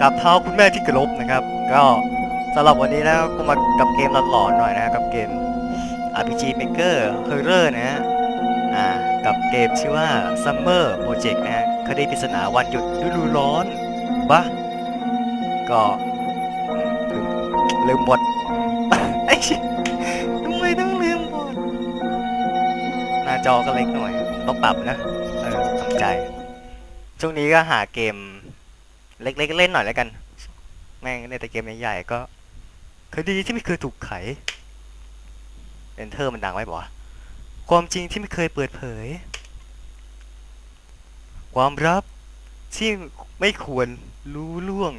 กับเท้าคุณแม่ที่กระลบนะครับ ก็สำหรับวันนี้นะก็มากับเกมหลอนๆหน่อยนะกับเกม RPG Maker Horror นะฮะอ่ากับเกมชื่อว่า Summer Project นะฮะคดีปริศนาวันหยุดฤดูร้อนปะก็อืมลืมบทไอ้ชิทำไมต้องลืมบทหน้าจอก็เล็กหน่อย ต้องปรับนะ เออทำใจ ช่วงนี้ก็หาเกม เล็กๆเล่นหน่อยแล้วกัน แม่งในแต่เกมใหญ่ๆก็คดีที่ไม่เคยถูกไขเอนเตอร์มันดังไว้บอกว่ความจริงที่ไม่เคยเปิดเผย ความลับที่ไม่ควรรู้ล่วง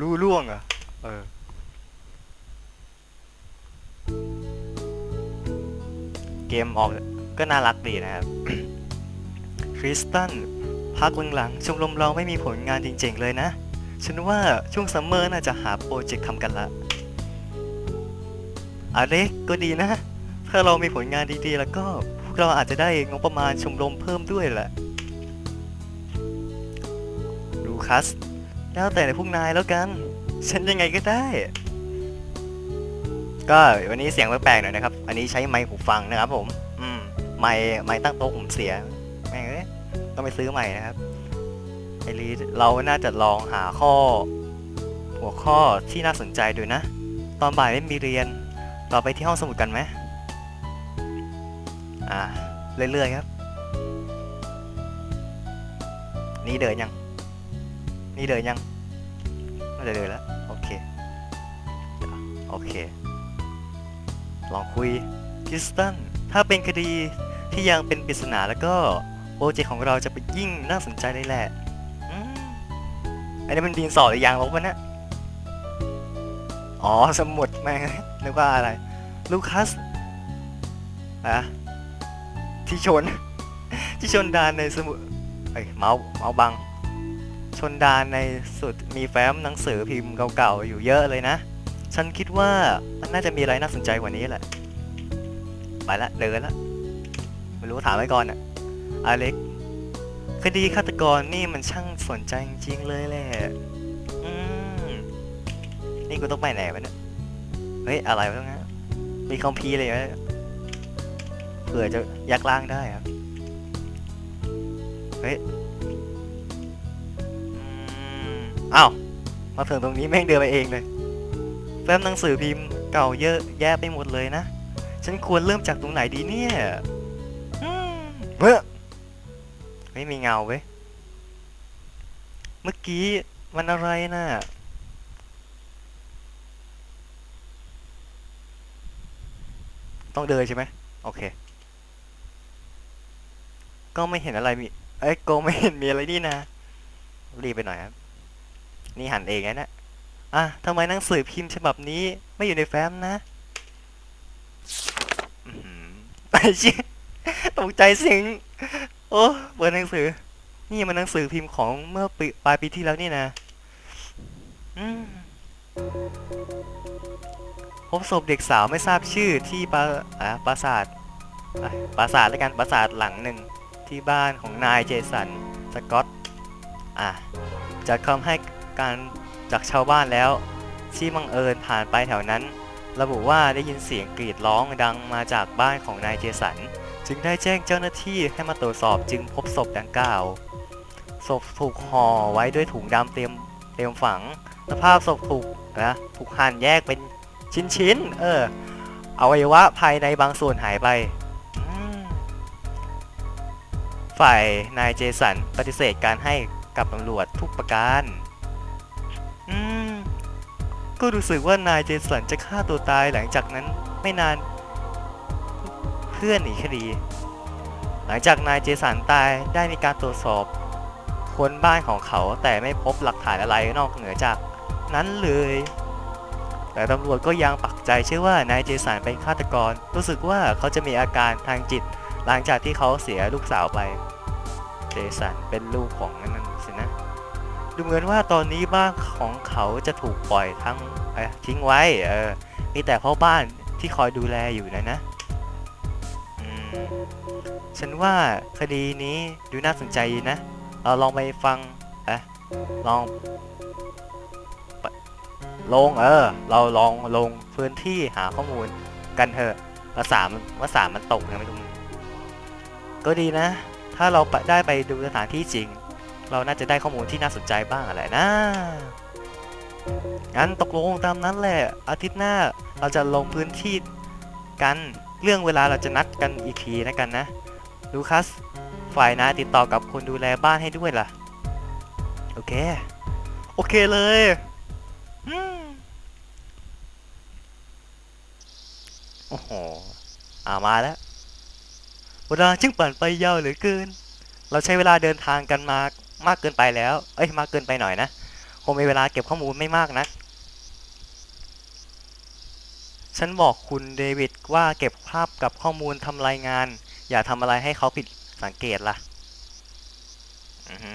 รู้ล่วงอะ เออ เกมออกก็น่ารักดีนะครับคริสตัน พักหลังๆชมรมเราไม่มีผลงานจริงๆเลยนะ ฉันว่าช่วงซัมเมอร์น่าจะหาโปรเจกต์ทำกันละอเล็กก็ดีนะ ถ้าเรามีผลงานดีๆ แล้วก็พวกเราอาจจะได้งบประมาณชมรมเพิ่มด้วยแหละลูคัส แล้วแต่พวกนายแล้วกัน ฉันยังไงก็ได้ ก็วันนี้เสียงแปลกๆหน่อยนะครับ อันนี้ใช้ไมค์หูฟังนะครับผม อืม ไมค์ไมค์ตั้งโต๊ะผมเสีย ต้องไปซื้อใหม่นะครับไอรีเราน่าจะลองหาข้อ หัวข้อที่น่าสนใจดูนะ ตอนบ่ายไม่มีเรียนต่อไปที่ห้องสมุดกันไหมอ่าเรื่อยๆครับ นี่เดินยัง นี่เดินยังน่าจะเดินแล้ว โอเค โอเค ลองคุยคิสตัน ถ้าเป็นคดีที่ยังเป็นปริศนาแล้วก็ โปรเจกต์ของเราจะเป็นยิ่งน่าสนใจเลยแหละอันนี้มันดินสอหรือยางลบวะเนี่ยอ๋อ สมุดแม่งนึกว่าอะไร ลูคัสอะที่ชน ที่ชนดานในสมุดเอ้ยเมาส์เมาส์บัง ชนดานในสุดมีแฟ้มหนังสือพิมพ์เก่าๆอยู่เยอะเลยนะ ฉันคิดว่ามันน่าจะมีอะไรน่าสนใจกว่านี้แหละ ไปละ เดินละ ไม่รู้ถามไว้ก่อนอะ อเล็กคดีฆาตกรนี่มันช่างสนใจจริงๆเลยแหละอืมนี่กูต้องไปไหนวะเนี่ย เฮ้ย อะไรวะตรงนั้นมีคอมพีเลยไหมเผื่อจะยักล่างได้ครับ เฮ้ยอ้าว มาถึงตรงนี้แม่งเดินไปเองเลยแฟ้มหนังสือพิมพ์เก่าเยอะแยะไปหมดเลยนะ ฉันควรเริ่มจากตรงไหนดีเนี่ย ไม่มีเงาเว้ย เมื่อกี้มันอะไรน่ะต้องเดินใช่ไหมโอเค ก็ไม่เห็นอะไรมี เอ้ยก็ไม่เห็นมีอะไรนี่นะ รีบไปหน่อยครับ นี่หันเองนะเนี่ยอะทำไมหนังสือพิมพ์ฉบับนี้ ไม่อยู่ในแฟ้มนะอือหือไอ้เชี่ยตกใจสียง อ้เปิดหนังสือ นี่มันหนังสือพิมพ์ของเมื่อปีปลายปีที่แล้วนี่นะอืมพบศพเด็กสาวไม่ทราบชื่อที่ปราอ่าปราสาทอะปราสาทแล้วกันปราสาทหลังหนึ่งที่บ้านของนายเจสันสกอตอะจากคำให้การจากชาวบ้านแล้ว ที่บังเอิญผ่านไปแถวนั้น ระบุว่าได้ยินเสียงกรีดร้องดังมาจากบ้านของนายเจสัน จึงได้แจ้งเจ้าหน้าที่ให้มาตรวจสอบจึงพบศพดังกล่าว ศพถูกห่อไว้ด้วยถุงดำเตรียมเตรียมฝังสภาพศพถูกนะถูกหั่นแยกเป็นชิ้นๆ เอออวัยวะภายในบางส่วนหายไป ฝ่ายนายเจสันปฏิเสธการให้กับตำรวจทุกประการก็รู้สึกว่านายเจสันจะฆ่าตัวตายหลังจากนั้นไม่นาน เพื่อนหนีคดี หลังจากนายเจสันตายได้มีการตรวจสอบคนบ้านของเขาแต่ไม่พบหลักฐานอะไรนอกเหนือจากนั้นเลย แต่ตำรวจก็ยังปักใจเชื่อว่านายเจสันเป็นฆาตกร รู้สึกว่าเขาจะมีอาการทางจิต หลังจากที่เขาเสียลูกสาวไป เจสันเป็นลูกของนั่นสินะ ดูเหมือนว่าตอนนี้บ้านของเขาจะถูกปล่อยทั้งทิ้งไว้ เออ มีแต่พ่อบ้านที่คอยดูแลอยู่นะนะ ฉันว่าคดีนี้ดูน่าสนใจนะ เราลองไปฟังอะลองลงเออ เราลองลงพื้นที่หาข้อมูลกันเถอะภาษามภาษามันตกนะไม่รู้ก็ดีนะ ถ้าเราไปได้ไปดูสถานที่จริง เราน่าจะได้ข้อมูลที่น่าสนใจบ้างอะไรนะงั้นตกลงตามนั้นแหละ อาทิตย์หน้าเราจะลงพื้นที่กัน เรื่องเวลาเราจะนัดกันอีกทีนะกันนะ ลูคัส ฝ่ายนาติดต่อกับคนดูแลบ้านให้ด้วยล่ะ โอเค โอเคเลยอโอ้โหอามาแล้ว เวลาจึงปั่นไปยาวเหลือเกิน เราใช้เวลาเดินทางกันมามากเกินไปแล้ว เอ้ยมากเกินไปหน่อยนะ คงมีเวลาเก็บข้อมูลไม่มากนะ ฉันบอกคุณเดวิดว่าเก็บภาพกับข้อมูลทำรายงาน อย่าทำอะไรให้เขาผิดสังเกตล่ะ อือฮึ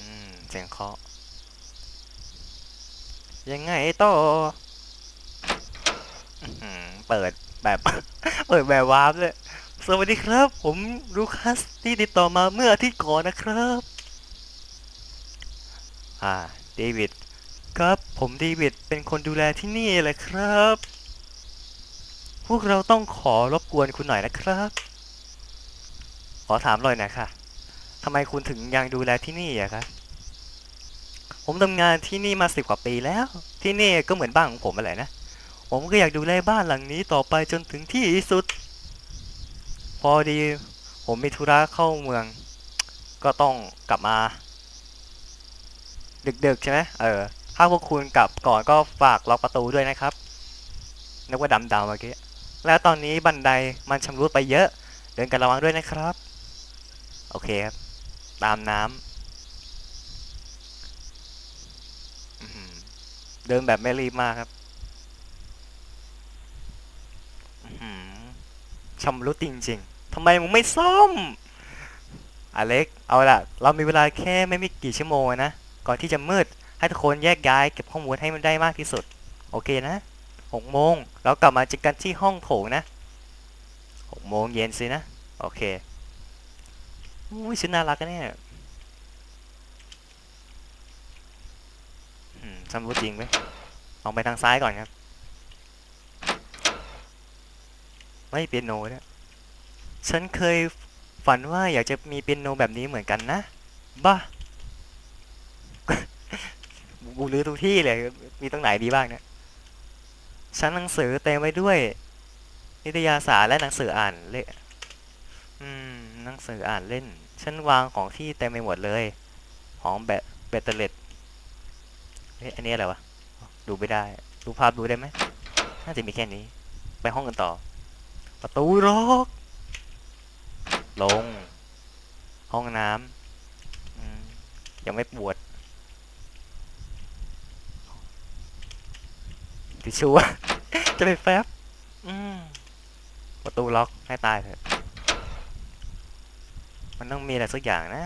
อืม เสียงเคาะ ยังไงต่ออื้อหือเปิดแบบ เปิดแบบวาร์ปเลย สวัสดีครับ ผมลูคัสที่ติดต่อมาเมื่ออาทิตย์ก่อนนะครับ อ่า เดวิด ครับ ผมเดวิดเป็นคนดูแลที่นี่แหละครับ พวกเราต้องขอรบกวนคุณหน่อยนะครับ ขอถามเลยนะคะทำไมคุณถึงยังดูแลที่นี่อะครับผมทำงานที่นี่มาสิบกว่าปีแล้ว ที่นี่ก็เหมือนบ้านของผมอะไรนะ ผมก็อยากดูแลบ้านหลังนี้ต่อไปจนถึงที่สุด พอดี ผมมีธุระเข้าเมือง ก็ต้องกลับมา ดึกๆใช่ไหมเออ ถ้าพวกคุณกลับก่อนก็ฝากล็อกประตูด้วยนะครับนึกว่าดำดาวเมื่อกี้ แล้วตอนนี้บันไดมันชำรุดไปเยอะ เดินกันระวังด้วยนะครับ โอเคครับ ตามน้ำเดินแบบไม่รีบมากครับอื้อหือชำรุดจริงๆทำไมมึงไม่ซ่อม อเล็ก เอาล่ะ เรามีเวลาแค่ไม่มีกี่ชั่วโมงนะ ก่อนที่จะมืด ให้ทุกคนแยกย้ายเก็บข้อมูลให้มันได้มากที่สุด โอเคนะหกโมงเรากลับมาเจอกันที่ห้องโถงนะหกโมงเย็นสินะ โอเคอุ้ยชิ้นน่ารักอะเนี่ยซัมรู้จริงไหมลองไปทางซ้ายก่อนครับ ไม่เปียโนเนี่ยฉันเคยฝันว่าอยากจะมีเปียโนแบบนี้เหมือนกันนะ บ้า กูรื้อทุกที่เลย มีตรงไหนดีบ้างเนี่ยชั้นหนังสือเต็มไว้ด้วย นิตยสารและหนังสืออ่านเล่อืม หนังสืออ่านเล่นฉันวางของที่เต็มไปหมดเลย ของแบตแบตเตอรี่เฮ้ยอันนี้อะไรวะ ดูไม่ได้ ดูภาพดูได้ไหม น่าจะมีแค่นี้ ไปห้องกันต่อ ประตูล็อก ลง ห้องน้ำยังไม่ปวด ทิชชู่จะไปแฟบอืมประตูล็อกให้ตายเถอะ มันต้องมีอะไรสักอย่างนะ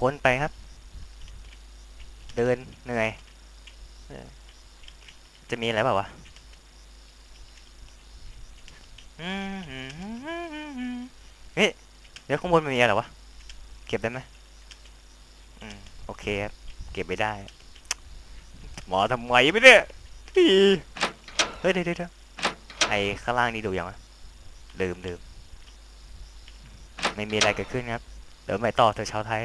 ค้นไปครับ เดินเหนื่อยเออจะมีอะไรเปล่าวะอืมเฮ้ยเดี๋ยวข้างบนมันมีอะไรวะ เก็บได้ไหมอืม โอเคครับ เก็บไม่ได้ หมอทำไมไม่เนี่ยเฮ้ยเดี๋ยวเดี๋ยวไอ้ข้างล่างนี่ดูยังวะลืมลืมไม่มีอะไรเกิดขึ้นครับ เดี๋ยวไปต่อเธอชาวไทย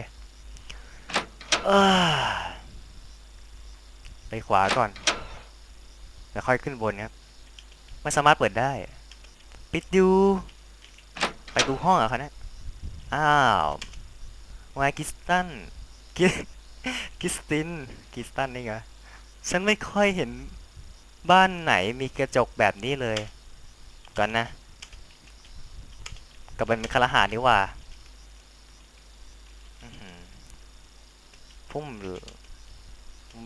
ไปขวาก่อน แล้วค่อยขึ้นบนครับ ไม่สามารถเปิดได้ ปิดอยู่ ไปดูห้องเหรอคะเนี่ยอ้าว ไวกิสตันกิ กิสตินกิสตันนี่ไงฉันไม่ค่อยเห็นบ้านไหนมีกระจกแบบนี้เลย ก่อนนะกับเป็นคาราหานี่ว่าพุ่มหรือ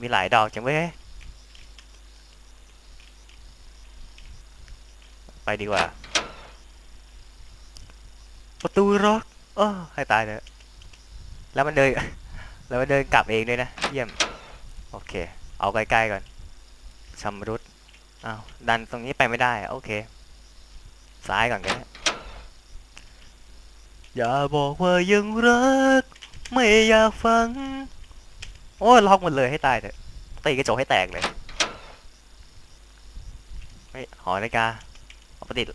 มีหลายดอกจังเว้ยไปดีกว่า ประตูล็อกเออให้ตายเถอะแล้วมันเดิน แล้วเดินกลับเองด้วยนะ เยี่ยม โอเค เอาใกล้ๆก่อนชำรุดอ้าวดันตรงนี้ไปไม่ได้ โอเค ซ้ายก่อนก็ได้อย่าบอกว่ายังรัก ไม่อยากฟัง โอ้ล็อกหมดเลยให้ตายเถอะตีกระจกให้แตกเลยเฮ้หอนาฬิกาเอาไปติด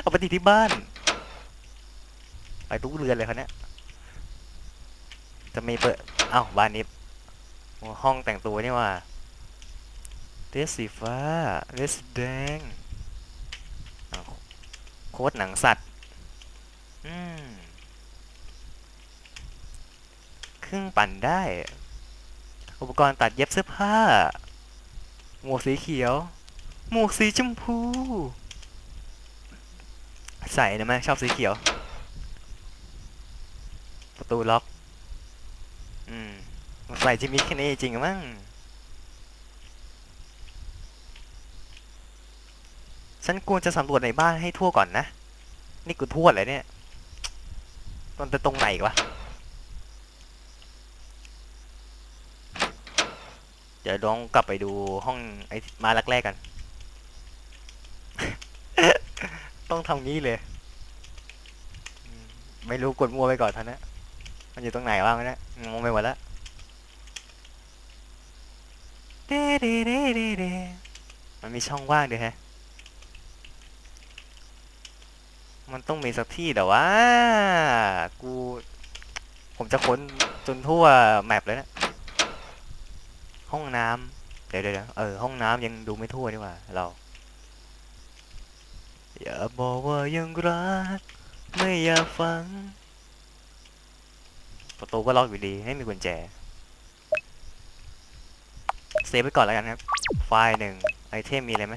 เอาไปติดที่บ้าน ไปทุกเรือนเลยเขาเนี้ย จะมีเปิดเอ้าบ้านนี้ห้องแต่งตัวนี่ว่าเดรสสีฟ้าเดรสแดงโค้ดหนังสัตว์อืมเครื่องปั่นได้ อุปกรณ์ตัดเย็บเสื้อผ้า หมวกสีเขียว หมวกสีชมพู ใส่นะไหมชอบสีเขียว ประตูล็อก อืมใส่จะมีแค่นี้จริงมั้งฉันควรจะสำรวจในบ้านให้ทั่วก่อนนะ นี่กูทั่วเลยเนี่ยตอนจะตรงไหนวะ เดี๋ยวลองกลับไปดูห้องไอ้มาแรกๆกัน ต้องทำงี้เลย ไม่รู้กดมัวไปก่อนท่านนะ มันอยู่ตรงไหนบ้างวะเนี่ยงงไปหมดแล้วเดเดเดเดเดมันมีช่องว่างด้วยฮะ มันต้องมีสักที่แต่ว่า กู ผมจะค้นจนทั่วแมปเลยนะ ห้องน้ำเดี๋ยวเดี๋ยวเดี๋ยวเออ ห้องน้ำยังดูไม่ทั่วดีกว่า เรา อย่าบอกว่ายังรัก ไม่อยากฟัง ประตูก็ล็อกอยู่ดีไม่มีกุญแจเซฟไว้ก่อนแล้วกันครับ ไฟล์หนึ่งไอเทมมีอะไรไหม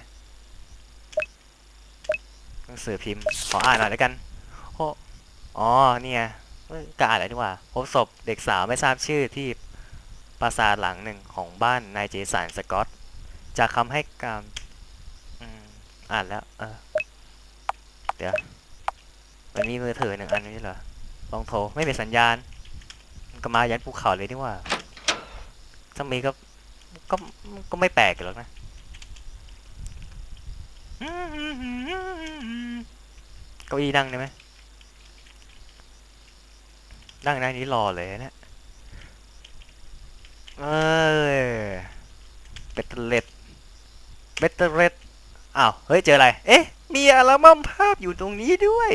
หนังสือพิมพ์ ขออ่านหน่อยแล้วกันโอ้อ๋อเนี่ยเอ้ยกอ่านอะไรดีกว่าพบศพเด็กสาวไม่ทราบชื่อที่ปราสาทหลังหนึ่งของบ้านนายเจสันสกอตจากคำให้การอ่านแล้ว เออ เดี๋ยว มันมีมือถือหนึ่งอันนี้เหรอลองโทร ไม่เป็นสัญญาณ ก็มายันภูเขาเลยนี่ว่าถ้ามีก็ก็ก็ไม่แปลกหรอกนะเก้าอี้นั่งได้ไหมนั่งได้นี้รอเลยนะเออเบตเตอร์เลดเบตเตอร์เลดอ้าว เฮ้ย เจออะไร เอ๊ะ มีอัลบั้มภาพอยู่ตรงนี้ด้วย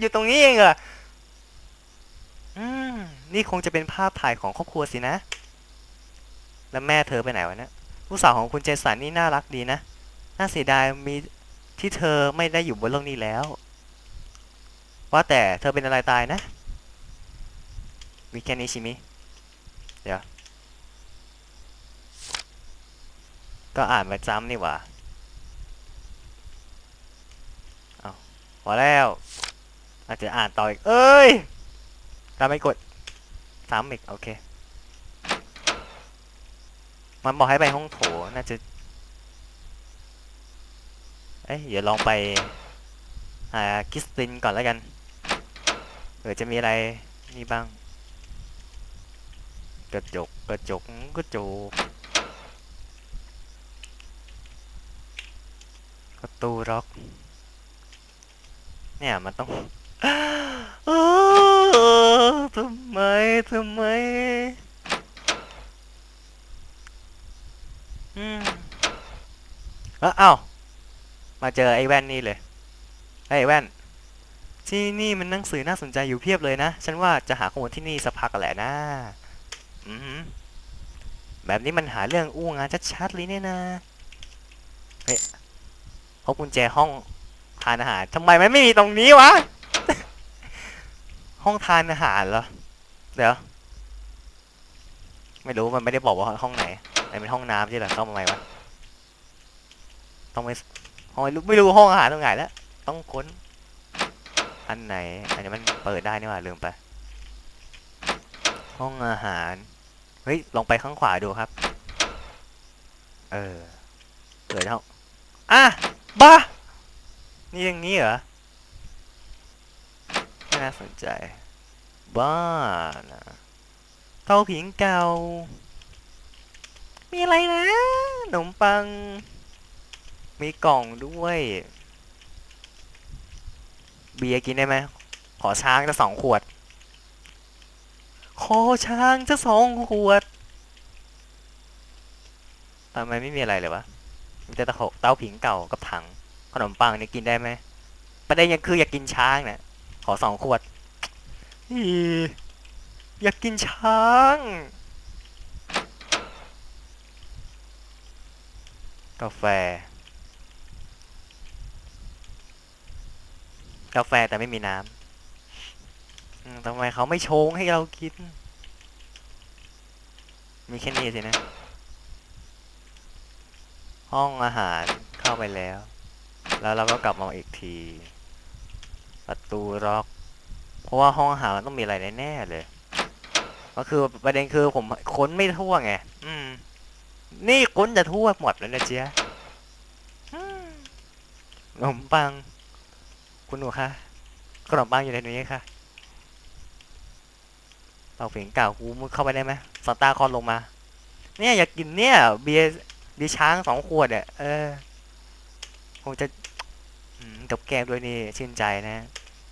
อยู่ตรงนี้เองเหรอ นี่คงจะเป็นภาพถ่ายของครอบครัวสินะ แล้วแม่เธอไปไหนวะเนี่ยลูกสาวของคุณเจสันนี่น่ารักดีนะ น่าเสียดายมีที่เธอไม่ได้อยู่บนโลกนี้แล้ว ว่าแต่เธอเป็นอะไรตายนะ มีแค่นี้ช่ไหมยเดี๋ยว ก็อ่านมาจำนี่หว่า เอาพอแล้ว อาจจะอ่านต่ออีก เอ้ยถ้าไม่กด ซ้ำอีก โอเค มันบอกให้ไปห้องโถน่าจะ เอ้ยเดี๋ยวลองไปหาคิสตินก่อนแล้วกันเผื่อจะมีอะไรนี่บ้าง กระจกกระจกกระจกประตูล็อก เนี่ยมันต้องอ ทำไมทำไมอืมอ้าวมาเจอไอ้แว่นนี่เลยไอ้แว่น ที่นี่มันหนังสือน่าสนใจอยู่เพียบเลยนะ ฉันว่าจะหาข้อมูลที่นี่สักพักกันแหละนะอือหือแบบนี้มันหาเรื่องอู้งานชัดๆเลยเนี่ยนะเฮ้ยพบกุญแจห้องทานอาหารทำไมมันไม่มีตรงนี้วะ ห้องทานอาหารเหรอ เดี๋ยว ไม่รู้มันไม่ได้บอกว่าห้องไหนแต่เป็นห้องน้ำใช่หรอเข้ามาไหม่วะต้องไม่ห้องไม่รู้ห้องอาหารตรงไหนแล้ว ต้องค้น อันไหน อันนี้มันเปิดได้นี่หว่าลืมไป ห้องอาหาร เฮ้ย ลองไปข้างขวาดูครับ เออเปิดห้องอะบ้านี่อย่างนี้เหรอ น่าสนใจ บ้านะเตาผิงเก่า มีอะไรนะขนมปัง มีกล่องด้วย เบียร์กินได้ไหม ขอช้างจะสองขวด ขอช้างจะสองขวดทำไมไม่มีอะไรเลยวะมีแต่ตะโขเต้าผิงเก่ากับถัง ขนมปังเนี่ยกินได้ไหมประเด็นยังคืออยากกินช้างเนี่ย อสองขวดอีอยากกินช้าง กาแฟ กาแฟแต่ไม่มีน้ำทำไมเขาไม่ชงให้เรากิน มีแค่นี้สินะ ห้องอาหารเข้าไปแล้ว แล้วเราก็กลับมาอีกที ประตูล็อก เพราะว่าห้องอาหารมันต้องมีอะไรแน่ๆเลย ก็คือประเด็นคือผมค้นไม่ทั่วไง อืม นี่ค้นจะทั่วหมดแล้วนะเจ๊ยขนมปัง คุณหนูคะขนมปังอยู่ในนี้ค่ะเตาผิงเก่ากูมุดเข้าไปได้ไหมซานต้าคอนลงมา เนี่ยอยากกินเนี่ย เบียร์เบียร์ช้างสองขวดอะเออคงจะอืมกับแก้มด้วยนี่ชื่นใจนะ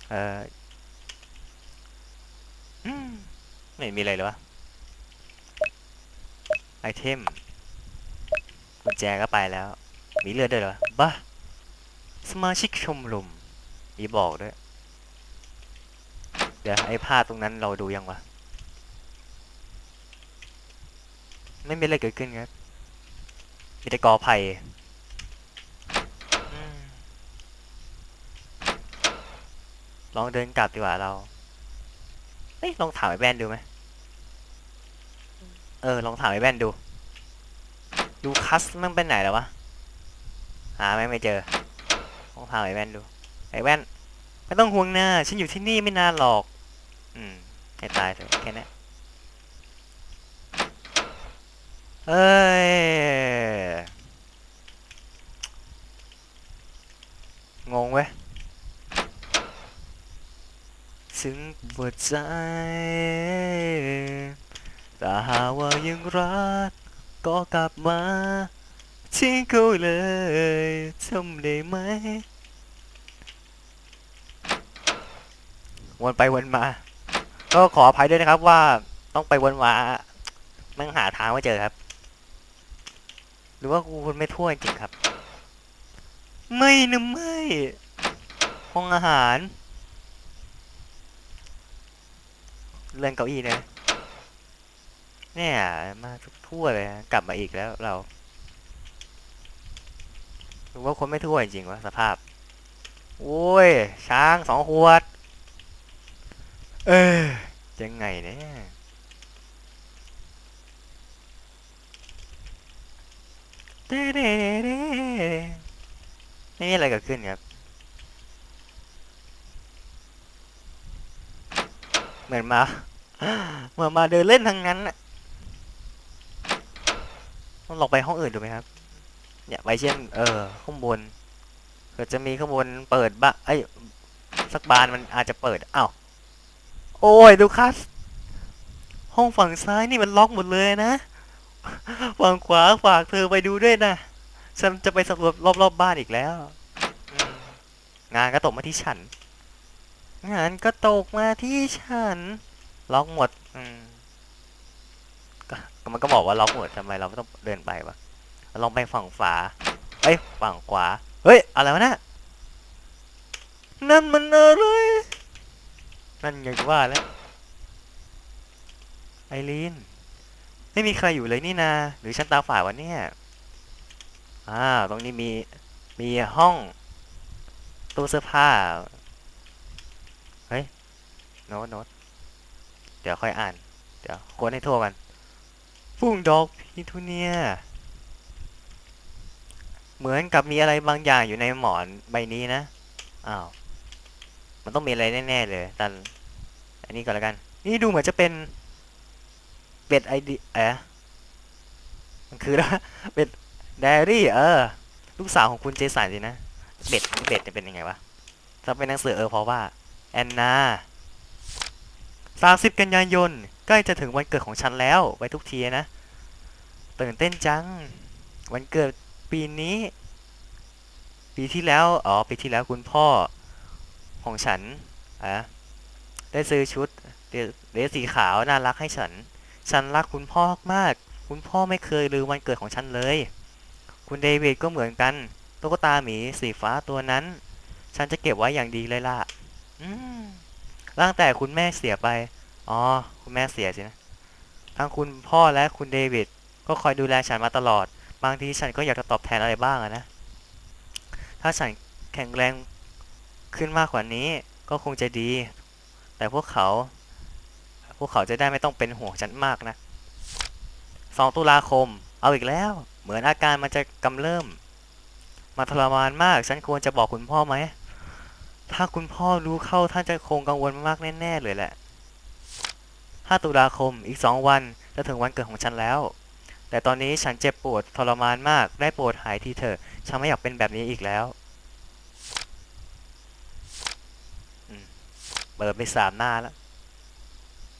เออไม่มีอะไรเลยวะไอเทมกุญแจก็ไปแล้ว มีเลือดด้วยเหรอบ้าสมาชิกชมรมมีบอกด้วย เดี๋ยวไอ้ผ้าตรงนั้นเราดูยังวะ ไม่มีอะไรเกิดขึ้นครับมีแต่กอไผ่อืม ลองเดินกลับดีกว่าเราเอ้ยลองถามไอ้แว่นดูไหมเออลองถามไอ้แว่นดู ดูคัสมันไปไหนแล้ววะหาไม่ไม่เจอลองถามไอ้แว่นดูไอ้แว่นไม่ต้องห่วงนะฉันอยู่ที่นี่ไม่นานหรอก อืมให้ตายเถอะแค่นี้เอ้ยงงเว้ย ซึ้งหัวใจ แต่หากว่ายังรัก ก็กลับมาที่เขาเลยทำได้ไหม วนไปวนมา ก็ขออภัยด้วยนะครับว่าต้องไปวนมามันหาทางไม่เจอครับ หรือว่ากูคนไม่ทั่วจริงครับ ไม่นะไม่ ห้องอาหาร เลื่อนเก้าอี้เนะเนี่ยมาทุกทั่วเลยนะกลับมาอีกแล้วเราหรือว่าคนไม่ทั่วจริงๆวะสภาพ โอ้ย ช้างสองขวด เออยังไงเนี่ยเด้เด้เด้ไม่มีอะไรเกิดขึ้นครับ เหมือนมาเหมือนมาเดินเล่นทั้งนั้นน่ะต้องลองไปห้องอื่นดูไหมครับ เนี่ยไปเช่น เออข้างบนเกิดจะมีข้างบนเปิดบ้าเอ้สักบานมันอาจจะเปิดอ้าวโอ้ยดูคัสห้องฝั่งซ้ายนี่มันล็อกหมดเลยนะฝั่งขวาฝากเธอไปดูด้วยนะฉันจะไปสำรวจรอบๆบบ้านอีกแล้ว งานก็ตกมาที่ฉัน งานก็ตกมาที่ฉัน ล็อกหมด อืมก็มันก็บอกว่าล็อกหมดทำไมเราไม่ต้องเดินไปวะลองไปฝั่งฝาเอ้ยฝั่งขวา เฮ้ย อะไรวะน่ะนั่นมันอะไร นั่นไงว่าแล้ว ไอรีน ไม่มีใครอยู่เลยนี่นา หรือฉันตาฝาดวะเนี่ย อ่า ตรงนี้มี มีห้องตู้เสื้อผ้า โน้ตโน้ตเดี๋ยวค่อยอ่าน เดี๋ยวกดให้ทั่วกันฟุ้งดอกพิทูเนีย เหมือนกับมีอะไรบางอย่างอยู่ในหมอนใบนี้นะ อ้าว มันต้องมีอะไรแน่ๆเลยแต่อันนี้ก่อนแล้วกัน นี่ดูเหมือนจะเป็นเบ็ดไอดีเอ๊ะมันคือแล้วเบ็ดไดอารี่ เออ ลูกสาวของคุณเจสันสินะ เบ็ดเบ็ดจะเป็นยังไงวะถ้าเป็นหนังสือเออเพราะว่าแอนนา สามสิบกันยายนใกล้จะถึงวันเกิดของฉันแล้วไว้ทุกทีนะตื่นเต้นจัง วันเกิดปีนี้ ปีที่แล้ว อ๋อ ปีที่แล้วคุณพ่อของฉันอะได้ซื้อชุดเดเดรสสีขาวน่ารักให้ฉัน ฉันรักคุณพ่อมาก คุณพ่อไม่เคยลืมวันเกิดของฉันเลย คุณเดวิดก็เหมือนกันตุ๊กตาหมีสีฟ้าตัวนั้น ฉันจะเก็บไว้อย่างดีเลยล่ะ อืม ตั้งแต่คุณแม่เสียไป อ๋อ คุณแม่เสียสินะ ทั้งคุณพ่อและคุณเดวิดก็คอยดูแลฉันมาตลอด บางทีฉันก็อยากจะตอบแทนอะไรบ้างนะ ถ้าฉันแข็งแรงขึ้นมากกว่านี้ก็คงจะดี แต่พวกเขา พวกเขาจะได้ไม่ต้องเป็นห่วงฉันมากนะ 2 ตุลาคม เอาอีกแล้ว เหมือนอาการมันจะกำเริ่ม มาทรมานมาก ฉันควรจะบอกคุณพ่อไหม ถ้าคุณพ่อรู้เข้าท่านจะคงกังวลมากแน่ๆเลยแหละ 5 ตุลาคมอีก2วันจะถึงวันเกิดของฉันแล้ว แต่ตอนนี้ฉันเจ็บปวดทรมานมากได้โปรดหายทีเถอะ ฉันไม่อยากเป็นแบบนี้อีกแล้วเปิดไปสามหน้าแล้ว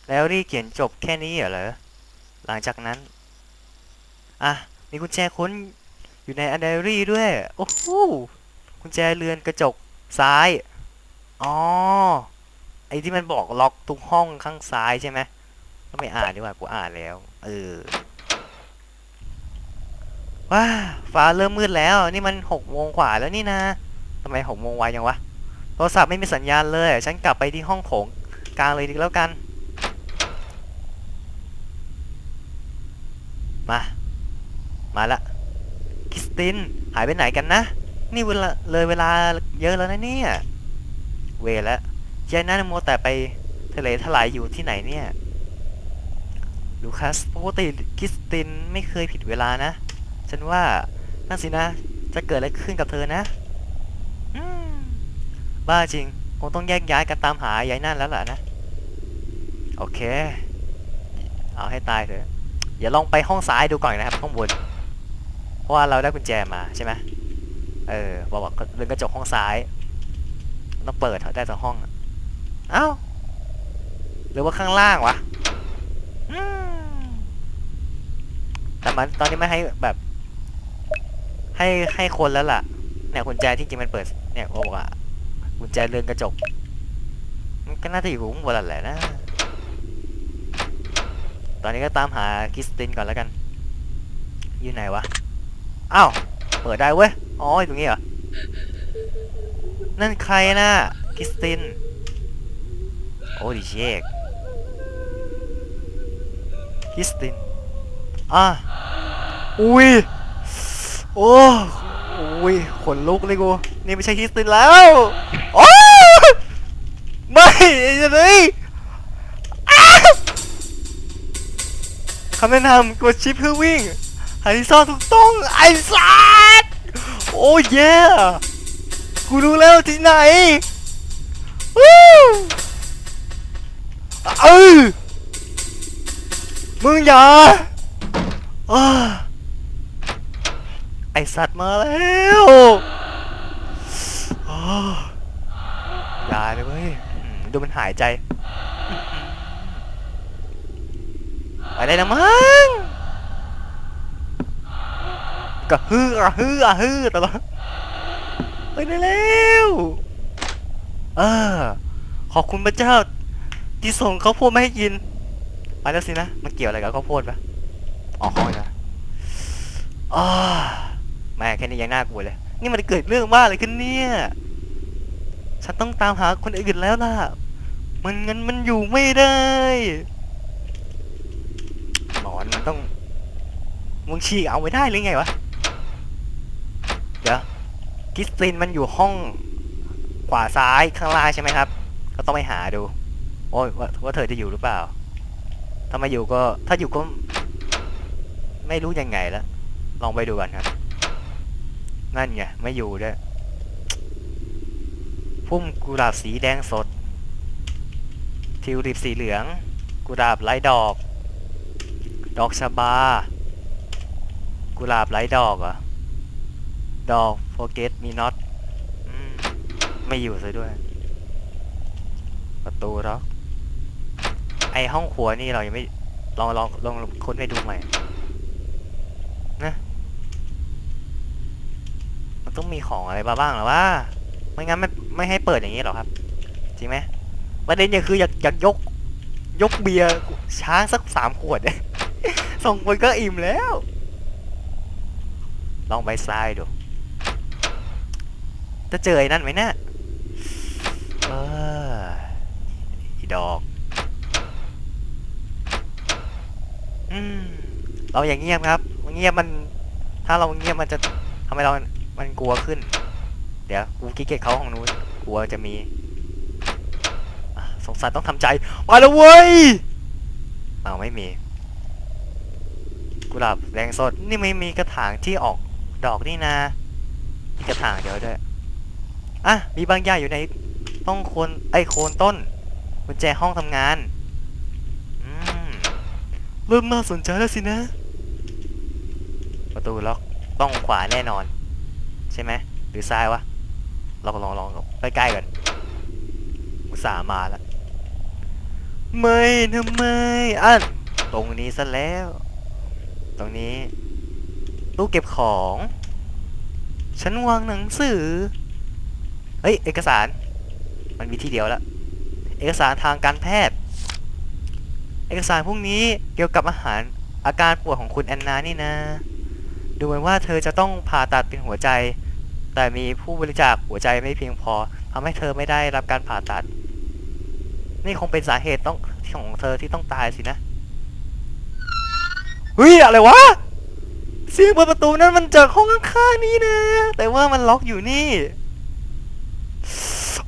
แล้วรีเขียนจบแค่นี้เหรอ หลังจากนั้น อะ มีกุญแจค้นอยู่ในอันไดอารี่ด้วย โอ้โหกุญแจเรือนกระจกซ้าย อ๋อ ไอ้ที่มันบอกล็อกตรงห้องข้างซ้ายใช่ไหมก็ไม่อ่านดีกว่ากูอ่านแล้ว เออ ว้า ฟ้าเริ่มมืดแล้ว นี่มันหกโมงกว่าแล้วนี่นะทำไมหกโมงไวจังวะ โทรศัพท์ไม่มีสัญญาณเลย ฉันกลับไปที่ห้องโถงกลางเลยดีแล้วกัน มา มาละคริสติน หายไปไหนกันนะ นี่เวลาเลยเวลาเยอะแล้วนะเนี่ย เวแล้วยายนั่นมัวแต่ไปทะเลถลายอยู่ที่ไหนเนี่ย ลูคัสปกติคริสตินไม่เคยผิดเวลานะ ฉันว่านั่นสินะ จะเกิดอะไรขึ้นกับเธอนะอบ้าจริง คงต้องแยกย้ายกันตามหายายนั่นแล้วล่ะนะ โอเค เอาให้ตายเถอะอย่าลองไปห้องซ้ายดูก่อนนะครับ ข้างบน เพราะว่าเราได้กุญแจมาใช่ไหมเออบอกว่าเรือนกระจกห้องซ้าย ต้องเปิดได้แต่ห้องเอ้าหรือว่าข้างล่างวะแต่มันตอนนี้ไม่ให้แบบ ให้ให้คนแล้วล่ะเนี่ยกุญแจที่จริงมันเปิด เนี่ยบอกว่ากุญแจเรือนกระจก มันก็น่าจะอยู่ข้างบนแหละนะ ตอนนี้ก็ตามหาคริสตินก่อนแล้วกัน อยู่ไหนวะ อ้าว เปิดได้เว้ย อ๋ออยู่ตรงนี้เหรอ นั่นใครนะคริสติน โอ้ดิเชกคริสติน อะ อุ้ย โอ้อุ้ยขนลุกเลยกูนี่ไม่ใช่คริสตินแล้ว โอ้ไม่เลยอ้คำแนะนำกดชิปเพื่อวิ่งหาที่ซ่อนถูกต้องไอ้สัสโอ้เย่ กูรู้แล้วที่ไหนวู้เออมึงอย่าอไอสัตว์มาแล้วอ้าย่าเลยเว้ยดูมันหายใจไปได้แล้วมั้งกะฮือกระฮือกระฮือตลอด ไปได้แล้วเออ ขอบคุณพระเจ้า ที่ส่งข้าวโพดมาให้กินไปแล้วสินะ มันเกี่ยวอะไรกับข้าวโพดปะอ๋อข้าวโพดนะอ้าแม่แค่นี้ยังน่ากลัวเลย นี่มันเกิดเรื่องบ้าอะไรขึ้นเนี่ย ฉันต้องตามหาคนอื่นแล้วล่ะ มันงั้นมันอยู่ไม่ได้หมอนมันต้องมึงฉีกเอาไว้ได้หรือไงวะ คิสตินมันอยู่ห้องขวาซ้ายข้างล่างใช่ไหมครับ ก็ต้องไปหาดู โอ้ยว่าว่าเธอจะอยู่หรือเปล่า ถ้าไมาอยู่ก็ถ้าอยู่ก็ ไม่รู้ยังไงแล้วลองไปดูกันครับ นั่นไงไม่อยู่ด้วยพุ่มกุหลาบสีแดงสด ทิวลิปสีเหลือง กุหลาบไร้ดอก ดอกชบา กุหลาบไร้ดอกอะดอก forget me not อืมไม่อยู่ซะด้วย ประตูล็อกไอห้องครัวนี่เรายังไม่ลองลองลองค้นไปดูใหม่นะมันต้องมีของอะไรบ้างหรอวะไม่งั้นไม่ไม่ให้เปิดอย่างนี้หรอครับ จริงไหมประเด็นอย่างคืออยากอยากยก ยกเบียร์ช้างสักสามขวดสองคนก็อิ่มแล้ว ลองไปซ้ายดู จะเจอไอ้นั่นไหมเนะเอออีดอก อืม เราอย่างเงียบครับเงียบมัน ถ้าเราเงียบมันจะทำให้เรา มันกลัวขึ้น เดี๋ยวกูขี้เกียจเขาห้องนู้นกลัวจะมีสงสัยต้องทำใจมาแล้วเว้ยเอาไม่มี กุหลาบแดงสด นี่ไม่มีกระถางที่ออกดอกนี่นะมีกระถางเดียวด้วย อะมีบางอย่างอยู่ในต้องโคนไอโคนต้นกุญแจห้องทำงานเริ่มน่าสนใจแล้วสินะ ประตูล็อกต้องขวาแน่นอน ใช่ไหมหรือซ้ายวะเราลองลองใกล้ๆกันอุตส่าห์มาแล้วไม่นะไมอะตรงนี้ซะแล้ว ตรงนี้ ตู้เก็บของ ฉันวางหนังสือ เฮ้ย เอกสาร มันมีที่เดียวแล้ว เอกสารทางการแพทย์ เอกสารพวกนี้เกี่ยวกับอาหารอาการป่วยของคุณแอนนานี่นะ ดูเหมือนว่าเธอจะต้องผ่าตัดเป็นหัวใจ แต่มีผู้บริจาคหัวใจไม่เพียงพอทำให้เธอไม่ได้รับการผ่าตัด นี่คงเป็นสาเหตุต้องของเธอที่ต้องตายสินะเฮ้ยอะไรวะเสียงเปิดประตูนั้นมันจากห้องข้างๆนี่นะ แต่ว่ามันล็อกอยู่นี่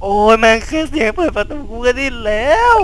โอ้ยแม่งแค่เสียงเปิดประตูกูก็ดิ้นแล้ว